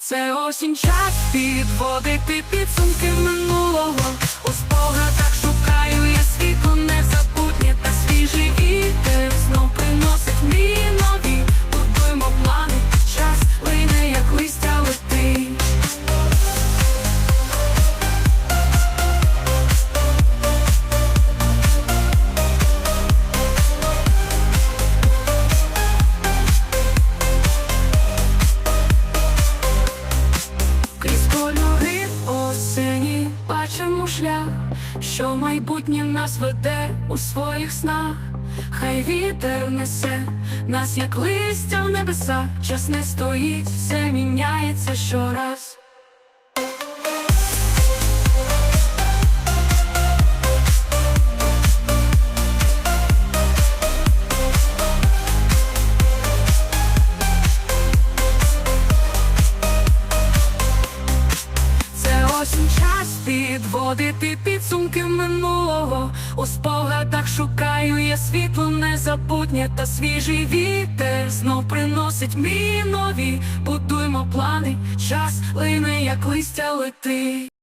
Це осінь час підводити підсумки минулого. У спогадах кольори осені бачимо шлях, що майбутнє нас веде у своїх снах. Хай вітер несе нас, як листя в небеса, час не стоїть, все міняється щораз. Осінь час підводити підсумки минулого. У спогадах шукаю я світло незабутнє та свіжий вітер знов приносить мій нові. Будуймо плани, час лине, як листя летить.